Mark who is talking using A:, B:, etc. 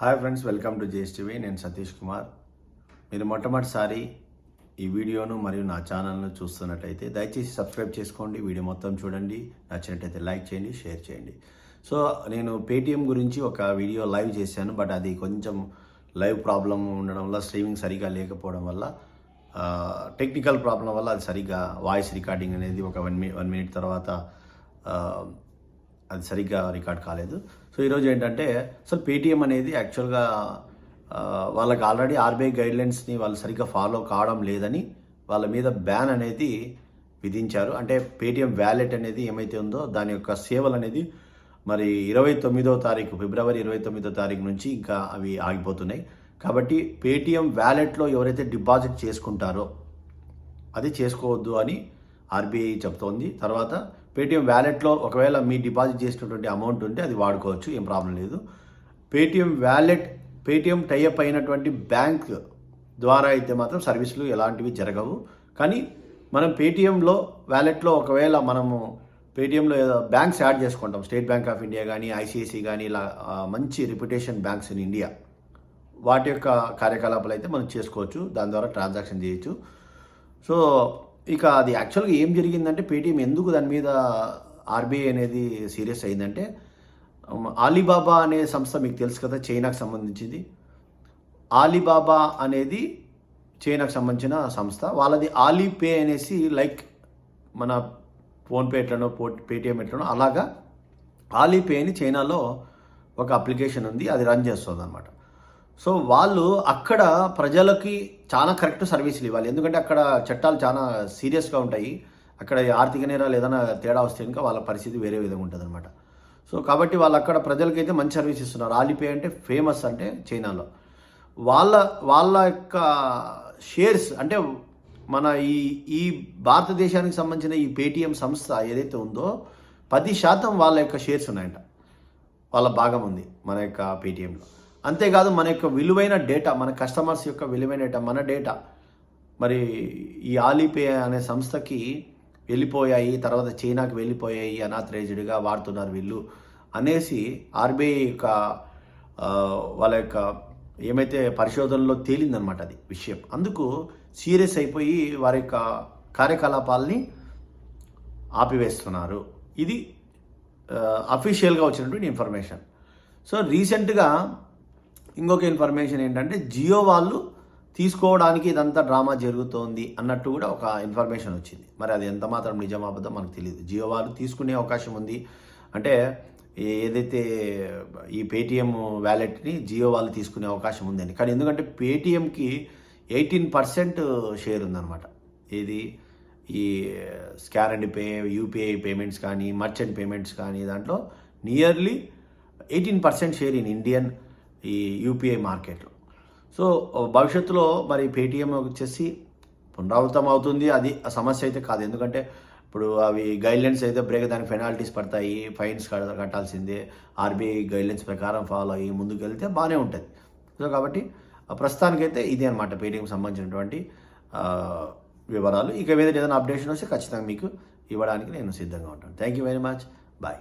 A: Hi friends welcome to JSTV. నేను సతీష్ కుమార్. మీరు మొట్టమొదటిసారి ఈ వీడియోను మరియు నా ఛానల్ను చూస్తున్నట్టయితే దయచేసి సబ్స్క్రైబ్ చేసుకోండి వీడియో మొత్తం చూడండి నచ్చినట్టయితే లైక్ చేయండి షేర్ చేయండి. సో నేను పేటీఎం గురించి ఒక వీడియో లైవ్ చేశాను బట్ అది కొంచెం లైవ్ ప్రాబ్లం ఉండడం వల్ల స్ట్రీమింగ్ సరిగా లేకపోవడం వల్ల టెక్నికల్ ప్రాబ్లం వల్ల అది సరిగ్గా వాయిస్ రికార్డింగ్ అనేది ఒక వన్ మినిట్ వన్ మినిట్ తర్వాత అది సరిగ్గా రికార్డ్ కాలేదు. సో ఈరోజు ఏంటంటే అసలు పేటిఎం అనేది యాక్చువల్గా వాళ్ళకి ఆల్రెడీ ఆర్బీఐ గైడ్లైన్స్ని వాళ్ళు సరిగ్గా ఫాలో కావడం లేదని వాళ్ళ మీద బ్యాన్ అనేది విధించారు. అంటే పేటిఎం వ్యాలెట్ అనేది ఏమైతే ఉందో దాని యొక్క సేవలు అనేది మరి ఇరవై తొమ్మిదో తారీఖు ఫిబ్రవరి ఇరవై తొమ్మిదో తారీఖు నుంచి ఇంకా అవి ఆగిపోతున్నాయి. కాబట్టి పేటిఎం వ్యాలెట్లో ఎవరైతే డిపాజిట్ చేసుకుంటారో అది చేసుకోవద్దు అని ఆర్బీఐ చెప్తోంది. తర్వాత పేటిఎం వ్యాలెట్లో ఒకవేళ మీ డిపాజిట్ చేసినటువంటి అమౌంట్ ఉంటే అది వాడుకోవచ్చు ఏం ప్రాబ్లం లేదు. Paytm wallet Paytm tie up అయినటువంటి బ్యాంక్ ద్వారా అయితే మాత్రం సర్వీసులు ఎలాంటివి జరగవు. కానీ మనం పేటిఎంలో వ్యాలెట్లో ఒకవేళ మనము పేటిఎంలో ఏదో బ్యాంక్స్ యాడ్ చేసుకుంటాం. స్టేట్ బ్యాంక్ ఆఫ్ ఇండియా కానీ ఐసిఐసి కానీ ఇలా మంచి రిప్యుటేషన్ బ్యాంక్స్ ఇన్ ఇండియా. వాటి యొక్క కార్యకలాపాలు అయితే మనం చేసుకోవచ్చు. దాని ద్వారా ట్రాన్సాక్షన్ చేయొచ్చు. సో ఇక అది యాక్చువల్గా ఏం జరిగిందంటే పేటీఎం ఎందుకు దాని మీద ఆర్బీఐ అనేది సీరియస్ అయిందంటే ఆలీబాబా అనే సంస్థ మీకు తెలుసు కదా చైనాకు సంబంధించింది. ఆలీబాబా అనేది చైనాకు సంబంధించిన సంస్థ. వాళ్ళది ఆలీపే అనేసి లైక్ మన ఫోన్పే ఎట్లనో పో పేటిఎం ఎట్లనో అలాగా ఆలీపే అని చైనాలో ఒక అప్లికేషన్ ఉంది అది రన్ చేస్తుంది అనమాట సో వాళ్ళు అక్కడ ప్రజలకి చాలా కరెక్ట్ సర్వీసులు ఇవ్వాలి. ఎందుకంటే అక్కడ చట్టాలు చాలా సీరియస్గా ఉంటాయి. అక్కడ ఈ ఆర్థిక నేరాలు ఏదైనా తేడా వస్తే కనుక వాళ్ళ పరిస్థితి వేరే విధంగా ఉంటుంది అనమాట సో కాబట్టి వాళ్ళు అక్కడ ప్రజలకైతే మంచి సర్వీస్ ఇస్తున్నారు. ఆలిపే అంటే ఫేమస్ అంటే చైనాలో. వాళ్ళ వాళ్ళ యొక్క షేర్స్ అంటే మన ఈ ఈ భారతదేశానికి సంబంధించిన ఈ పేటిఎం సంస్థ ఏదైతే ఉందో పది శాతం వాళ్ళ యొక్క షేర్స్ ఉన్నాయంట. వాళ్ళ భాగం ఉంది మన యొక్క పేటిఎంలో. అంతేకాదు మన యొక్క విలువైన డేటా మన కస్టమర్స్ యొక్క విలువైన డేటా మన డేటా. మరి ఈ ఆలీపే అనే సంస్థకి వెళ్ళిపోయాయి తర్వాత చైనాకి వెళ్ళిపోయాయి అనాథరేజ్డ్గా వాడుతున్నారు వీళ్ళు అనేసి ఆర్బీఐ యొక్క వాళ్ళ యొక్క ఏమైతే పరిశోధనలో తేలిందనమాట అది విషయం. అందుకు సీరియస్ అయిపోయి వారి యొక్క కార్యకలాపాలని ఆపివేస్తున్నారు. ఇది అఫీషియల్గా వచ్చినటువంటి ఇన్ఫర్మేషన్. సో రీసెంట్గా ఇంకొక ఇన్ఫర్మేషన్ ఏంటంటే జియో వాళ్ళు తీసుకోవడానికి ఇదంతా డ్రామా జరుగుతోంది అన్నట్టు కూడా ఒక ఇన్ఫర్మేషన్ వచ్చింది. మరి అది ఎంత మాత్రం నిజమా మనకు తెలియదు జియో వాళ్ళు తీసుకునే అవకాశం ఉంది. అంటే ఏదైతే ఈ పేటిఎం వ్యాలెట్ని జియో వాళ్ళు తీసుకునే అవకాశం ఉందని కానీ ఎందుకంటే పేటిఎంకి ఎయిటీన్ పర్సెంట్ షేర్ ఉందన్నమాట. ఇది ఈ scan and pay UPI payments కానీ మర్చెంట్ పేమెంట్స్ కానీ దాంట్లో nearly eighteen percent share in Indian ఈ యూపీఐ మార్కెట్లో. సో భవిష్యత్తులో మరి పేటిఎం వచ్చేసి పునరావృతం అవుతుంది. అది ఆ సమస్య అయితే కాదు. ఎందుకంటే ఇప్పుడు అవి గైడ్లైన్స్ అయితే బ్రేక్ దానికి పెనాల్టీస్ పడతాయి. ఫైన్స్ కట్టాల్సిందే. ఆర్బీఐ గైడ్లైన్స్ ప్రకారం ఫాలో అయ్యి ముందుకు వెళ్తే బాగానే ఉంటుంది. సో కాబట్టి ప్రస్తుతానికైతే ఇదే అనమాట పేటిఎంకి సంబంధించినటువంటి వివరాలు. ఇక మీద ఏదైనా అప్డేషన్ వస్తే ఖచ్చితంగా మీకు ఇవ్వడానికి నేను సిద్ధంగా ఉంటాను. Thank you very much. Bye.